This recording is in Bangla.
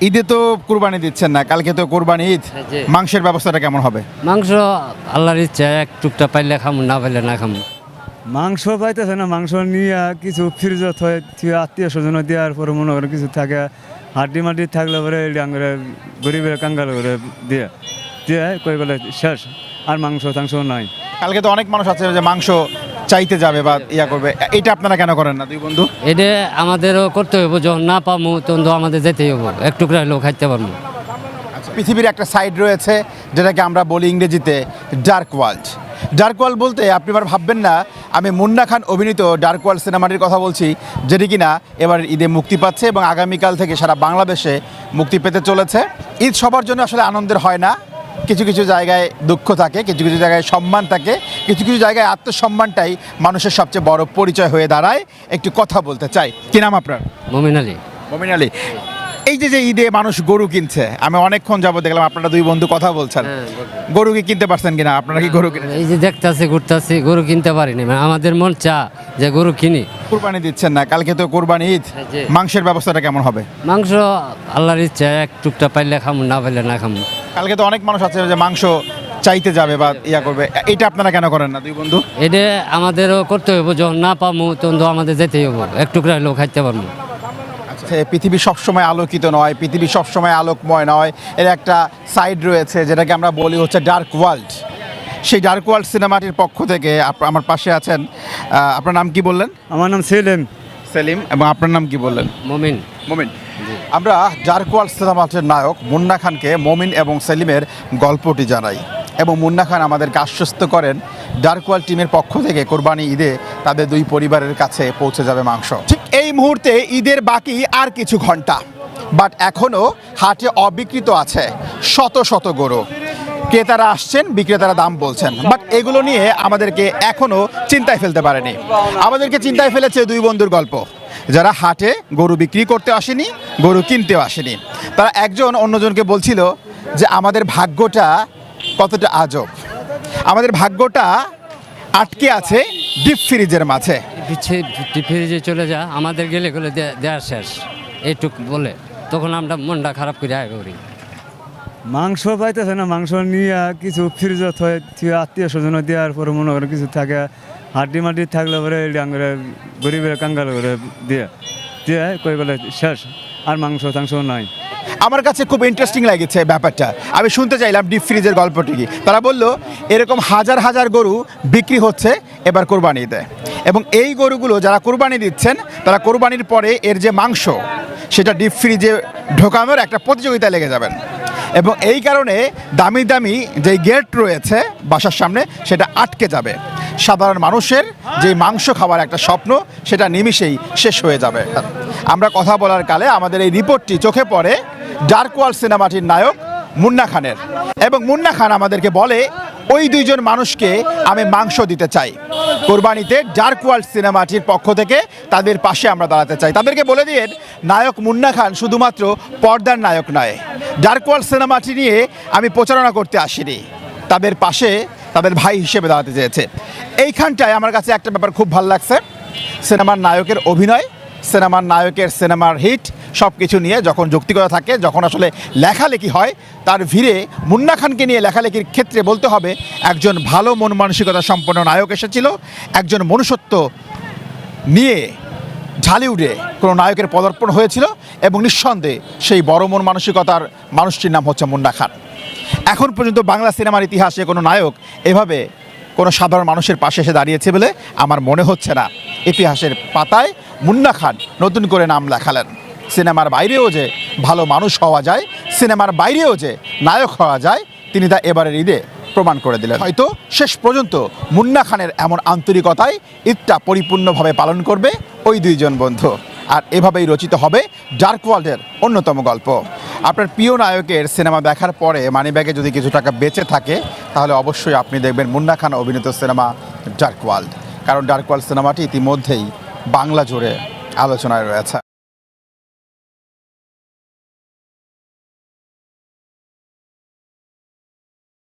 ঈদে তো কুরবানি দিচ্ছেন না কালকে তো কুরবানি ঈদ। হ্যাঁ, জি। মাংসের ব্যবস্থাটা কেমন হবে? মাংস আল্লাহর ইচ্ছা এক টুকটা পাইলে খামু না পাইলে না খামু। মাংস পাইতেছে না মাংস নিয়ে কিছু ফ্রিজত হয় আত্মীয় স্বজন দেওয়ার পরে মনে করে কিছু থাকে হাড্ডি মাড্ডি থাকলে পরে ডাঙ্গরে গরিবের কাঙ্গাল করে দিয়ে দিয়ে কই বলে শেষ আর মাংস টাংস নাই। কালকে তো অনেক মানুষ আছে যে মাংস চাইতে যাবে বা ইয়া করবে। এটা আপনারা কেন করেন না দুই বন্ধু? এটা আমাদেরও করতে হইব যখন না পামু তখন তো আমাদের যেতেই হব এক টুকরা হলেও খাইতে পারব পৃথিবীর একটা সাইড রয়েছে যেটাকে আমরা বলি ইংরেজিতে ডার্ক ওয়ার্ল্ড ডার্ক ওয়ার্ল্ড বলতে আপনি এবার ভাববেন না আমি মুন্না খান অভিনীত ডার্ক ওয়ার্ল্ড সিনেমাটির কথা বলছি যেটি কিনা এবার ঈদে মুক্তি পাচ্ছে এবং আগামীকাল থেকে সারা বাংলাদেশে মুক্তি পেতে চলেছে। ঈদ সবার জন্য আসলে আনন্দের হয় না কিছু কিছু জায়গায় দুঃখ থাকে কিছু কিছু জায়গায় সম্মান থাকে কিছু কিছু জায়গায় আত্মসম্মানটাই মানুষের সবচেয়ে বড় পরিচয় হয়ে দাঁড়ায়। একটু কথা বলতে চাই। কি নাম আপনার? মমিন আলী। মমিন আলী। এই যে যে ঈদে মানুষ গরু কিনছে আমি অনেকক্ষণ যাব দেখলাম আপনারা দুই বন্ধু কথা বলছেন। গরু কি কিনতে পারছেন কিনা? আপনারা কি গরু এই যে দেখতেছি ঘুরতেছি গরু কিনতে পারিনি। মানে আমাদের মন চা যে গরু কিনি। কুরবানি দিচ্ছেন না কালকে তো কুরবানি ঈদ। হ্যাঁ, মাংসের ব্যবস্থাটা কেমন হবে? মাংস আল্লাহর ইচ্ছা এক টুকটা পাইলে খামু না পাইলে না খামু। কালকে তো অনেক মানুষ আছে যে মাংস চাইতে যাবে বা ইয়া করবে। এটা আপনারা কেন করেন না দুই বন্ধু? এটা আমাদেরও করতে হইব যখন না পামু তখন তো আমাদের যেতেই হব এক টুকরা হলেও খাইতে পারব পৃথিবী সবসময় আলোকিত নয় পৃথিবী সবসময় আলোকময় নয়। এর একটা সাইড রয়েছে যেটাকে আমরা বলি হচ্ছে ডার্ক ওয়ার্ল্ড সেই ডার্ক ওয়ার্ল্ড সিনেমাটির পক্ষ থেকে আমার পাশে আছেন আপনার নাম কি বললেন? আমার নাম সেলিম। সেলিম এবং আপনার নাম কি বললেন? মমিন। মোমিন। আমরা ডার্ক ওয়ার্ল্ড সিনেমাটির নায়ক মুন্না খানকে মমিন এবং সেলিমের গল্পটি জানাই। এবং মুন্না খান আমাদেরকে আশ্বস্ত করেন ডার্ক ওয়ার্ল্ড টিমের পক্ষ থেকে কোরবানি ঈদে তাদের দুই পরিবারের কাছে পৌঁছে যাবে মাংস। ঠিক এই মুহূর্তে ঈদের বাকি আর কিছু ঘণ্টা। বাট এখনও হাটে অবিকৃত আছে শত শত গরু। ক্রেতারা আসছেন, বিক্রেতারা দাম বলছেন। বাট এগুলো নিয়ে আমাদেরকে এখনও চিন্তায় ফেলতে পারেনি। আমাদেরকে চিন্তায় ফেলেছে দুই বন্ধুর গল্প। যারা হাটে গরু বিক্রি করতে আসেনি, গরু কিনতেও আসেনি। তারা একজন অন্যজনকে বলছিল যে, আমাদের ভাগ্যটা কতটা আজব। আমাদের ভাগ্যটা আটকে আছে ডিপ ফ্রিজের মাঝে। পিছিয়ে ফ্রিজে চলে যা আমাদের গেলে গেলে দে- দেওয়া শেষ। এইটুক বলে। তখন আমরা মনটা খারাপ করে আয় করি। মাংস পাইতেছে না মাংস নিয়ে কিছু ফ্রিজত হয় আত্মীয় স্বজন দেওয়ার পরে মনে করে কিছু থাকে হাড্ডি মাড্ডি থাকলে পরে ডাঙ্গরে গরিবের কাঙ্গাল করে দিয়ে দিয়ে কই বলে শেষ। আর মাংস টাংস নাই। আমার কাছে খুব ইন্টারেস্টিং লেগেছে ব্যাপারটা। আমি শুনতে চাইলাম ডিপ ফ্রিজের গল্পটি কি? তারা বলল এরকম হাজার হাজার গরু বিক্রি হচ্ছে এবার কোরবানিতে এবং এই গরুগুলো যারা কোরবানি দিচ্ছেন, তারা কোরবানির পরে এর যে মাংস, সেটা ডিপ ফ্রিজে ঢোকানোর একটা প্রতিযোগিতায় লেগে যাবেন। এবং এই কারণে দামি দামি যে গেট রয়েছে বাসার সামনে, সেটা আটকে যাবে। সাধারণ মানুষের যে মাংস খাওয়ার একটা স্বপ্ন, সেটা নিমিষেই শেষ হয়ে যাবে। আমরা কথা বলার কালে আমাদের এই রিপোর্টটি চোখে পড়ে ডার্ক ওয়ার্ল্ড সিনেমাটির নায়ক মুন্না খানের। এবং মুন্না খান আমাদেরকে বলে ওই দুইজন মানুষকে আমি মাংস দিতে চাই। কোরবানিতে ডার্ক ওয়ার্ল্ড সিনেমাটির পক্ষ থেকে তাদের পাশে আমরা দাঁড়াতে চাই। তাদেরকে বলে দিয়ে নায়ক মুন্না খান শুধুমাত্র পর্দার নায়ক নয়। ডার্ক ওয়ার্ল্ড সিনেমাটি নিয়ে আমি প্রচারণা করতে আসিনি। তাদের পাশে তাদের ভাই হিসেবে দাঁড়াতে চেয়েছে। এইখানটায় আমার কাছে একটা ব্যাপার খুব ভালো লাগছে। সিনেমার নায়কের অভিনয়, সিনেমার নায়কের সিনেমার হিট সব কিছু নিয়ে যখন যৌক্তিকতা থাকে, যখন আসলে লেখালেখি হয়, তার ভিড়ে মুন্না খানকে নিয়ে লেখালেখির ক্ষেত্রে বলতে হবে, একজন ভালো মন মানসিকতা সম্পন্ন নায়ক এসেছিল, একজন মনুষ্যত্ব নিয়ে ঢালিউডে কোনো নায়কের পদার্পণ হয়েছিল এবং নিঃসন্দেহে সেই বড় মন মানসিকতার মানুষটির নাম হচ্ছে মুন্না খান। এখন পর্যন্ত বাংলা সিনেমার ইতিহাসে কোনো নায়ক এভাবে কোনো সাধারণ মানুষের পাশে এসে দাঁড়িয়েছে বলে আমার মনে হচ্ছে না। ইতিহাসের পাতায় মুন্না খান নতুন করে নাম লেখালেন। সিনেমার বাইরেও যে ভালো মানুষ হওয়া যায়, সিনেমার বাইরেও যে নায়ক হওয়া যায়, তিনি তা এবারের ঈদে প্রমাণ করে দিলেন। হয়তো শেষ পর্যন্ত মুন্না খানের এমন আন্তরিকতায় ঈদটা পরিপূর্ণভাবে পালন করবে ওই দুইজন বন্ধু। আর এভাবেই রচিত হবে ডার্ক ওয়ার্ল্ডের অন্যতম গল্প। আপনার প্রিয় নায়কের সিনেমা দেখার পরে মানিব্যাগে যদি কিছু টাকা বেঁচে থাকে, তাহলে অবশ্যই আপনি দেখবেন মুন্না খান অভিনীত সিনেমা ডার্ক ওয়ার্ল্ড। কারণ ডার্ক ওয়ার্ল্ড সিনেমাটি ইতিমধ্যেই বাংলা জুড়ে আলোচনায় রয়েছে।